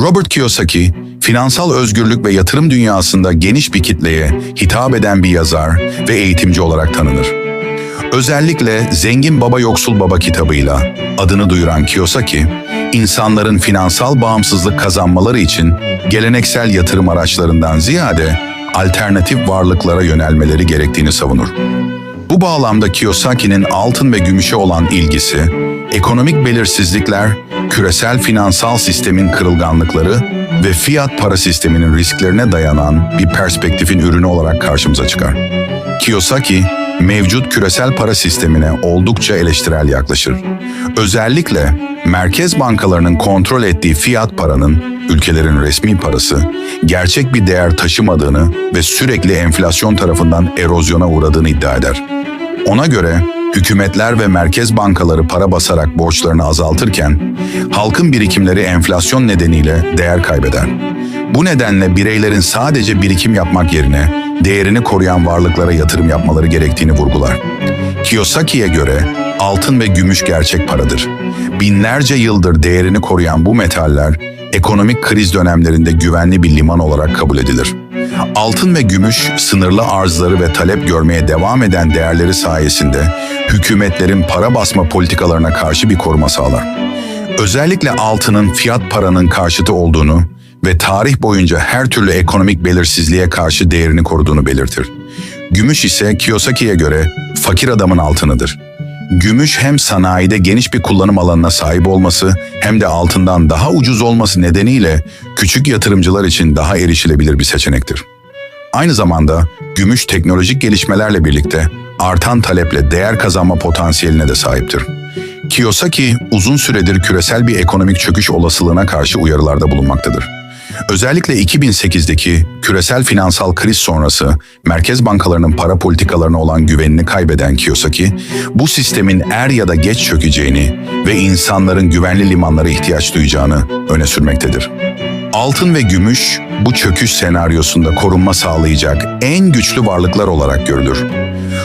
Robert Kiyosaki, finansal özgürlük ve yatırım dünyasında geniş bir kitleye hitap eden bir yazar ve eğitimci olarak tanınır. Özellikle Zengin Baba Yoksul Baba kitabıyla adını duyuran Kiyosaki, insanların finansal bağımsızlık kazanmaları için geleneksel yatırım araçlarından ziyade alternatif varlıklara yönelmeleri gerektiğini savunur. Bu bağlamda Kiyosaki'nin altın ve gümüşe olan ilgisi, ekonomik belirsizlikler, küresel finansal sistemin kırılganlıkları ve fiyat para sisteminin risklerine dayanan bir perspektifin ürünü olarak karşımıza çıkar. Kiyosaki, mevcut küresel para sistemine oldukça eleştirel yaklaşır. Özellikle merkez bankalarının kontrol ettiği fiyat paranın, ülkelerin resmi parası, gerçek bir değer taşımadığını ve sürekli enflasyon tarafından erozyona uğradığını iddia eder. Ona göre hükümetler ve merkez bankaları para basarak borçlarını azaltırken, halkın birikimleri enflasyon nedeniyle değer kaybeder. Bu nedenle bireylerin sadece birikim yapmak yerine değerini koruyan varlıklara yatırım yapmaları gerektiğini vurgular. Kiyosaki'ye göre altın ve gümüş gerçek paradır. Binlerce yıldır değerini koruyan bu metaller ekonomik kriz dönemlerinde güvenli bir liman olarak kabul edilir. Altın ve gümüş sınırlı arzları ve talep görmeye devam eden değerleri sayesinde hükümetlerin para basma politikalarına karşı bir koruma sağlar. Özellikle altının fiyat paranın karşıtı olduğunu ve tarih boyunca her türlü ekonomik belirsizliğe karşı değerini koruduğunu belirtir. Gümüş ise Kiyosaki'ye göre fakir adamın altınıdır. Gümüş hem sanayide geniş bir kullanım alanına sahip olması hem de altından daha ucuz olması nedeniyle küçük yatırımcılar için daha erişilebilir bir seçenektir. Aynı zamanda gümüş teknolojik gelişmelerle birlikte artan taleple değer kazanma potansiyeline de sahiptir. Kiyosaki uzun süredir küresel bir ekonomik çöküş olasılığına karşı uyarılarda bulunmaktadır. Özellikle 2008'deki küresel finansal kriz sonrası merkez bankalarının para politikalarına olan güvenini kaybeden Kiyosaki, bu sistemin er ya da geç çökeceğini ve insanların güvenli limanlara ihtiyaç duyacağını öne sürmektedir. Altın ve gümüş bu çöküş senaryosunda korunma sağlayacak en güçlü varlıklar olarak görülür.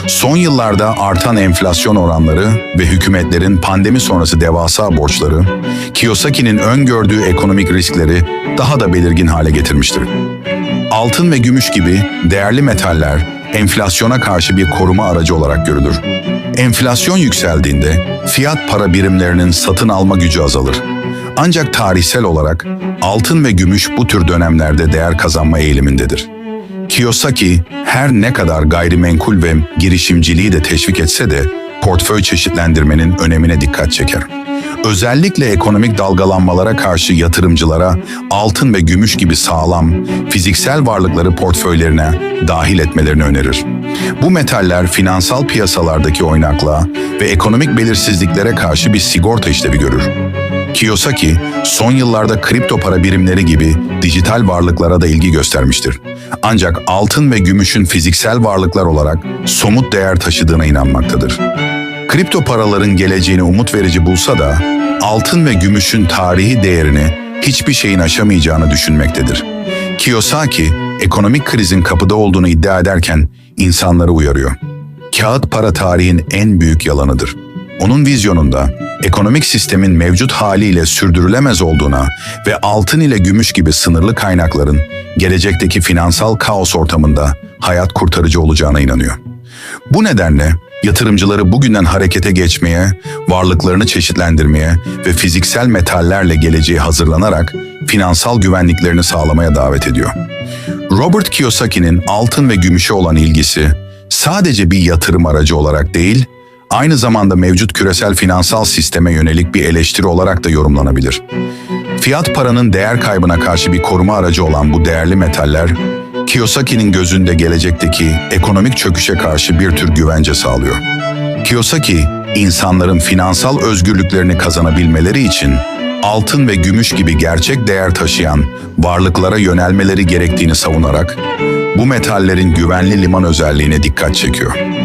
Son yıllarda artan enflasyon oranları ve hükümetlerin pandemi sonrası devasa borçları, Kiyosaki'nin öngördüğü ekonomik riskleri daha da belirgin hale getirmiştir. Altın ve gümüş gibi değerli metaller enflasyona karşı bir koruma aracı olarak görülür. Enflasyon yükseldiğinde fiyat para birimlerinin satın alma gücü azalır. Ancak tarihsel olarak altın ve gümüş bu tür dönemlerde değer kazanma eğilimindedir. Kiyosaki her ne kadar gayrimenkul ve girişimciliği de teşvik etse de portföy çeşitlendirmenin önemine dikkat çeker. Özellikle ekonomik dalgalanmalara karşı yatırımcılara altın ve gümüş gibi sağlam, fiziksel varlıkları portföylerine dahil etmelerini önerir. Bu metaller finansal piyasalardaki oynaklığa ve ekonomik belirsizliklere karşı bir sigorta işlevi görür. Kiyosaki, son yıllarda kripto para birimleri gibi dijital varlıklara da ilgi göstermiştir. Ancak altın ve gümüşün fiziksel varlıklar olarak somut değer taşıdığına inanmaktadır. Kripto paraların geleceğini umut verici bulsa da altın ve gümüşün tarihi değerini hiçbir şeyin aşamayacağını düşünmektedir. Kiyosaki, ekonomik krizin kapıda olduğunu iddia ederken insanları uyarıyor. Kağıt para tarihin en büyük yalanıdır. Onun vizyonunda ekonomik sistemin mevcut haliyle sürdürülemez olduğuna ve altın ile gümüş gibi sınırlı kaynakların gelecekteki finansal kaos ortamında hayat kurtarıcı olacağına inanıyor. Bu nedenle yatırımcıları bugünden harekete geçmeye, varlıklarını çeşitlendirmeye ve fiziksel metallerle geleceğe hazırlanarak finansal güvenliklerini sağlamaya davet ediyor. Robert Kiyosaki'nin altın ve gümüşe olan ilgisi sadece bir yatırım aracı olarak değil, aynı zamanda mevcut küresel finansal sisteme yönelik bir eleştiri olarak da yorumlanabilir. Fiyat paranın değer kaybına karşı bir koruma aracı olan bu değerli metaller, Kiyosaki'nin gözünde gelecekteki ekonomik çöküşe karşı bir tür güvence sağlıyor. Kiyosaki, insanların finansal özgürlüklerini kazanabilmeleri için altın ve gümüş gibi gerçek değer taşıyan varlıklara yönelmeleri gerektiğini savunarak bu metallerin güvenli liman özelliğine dikkat çekiyor.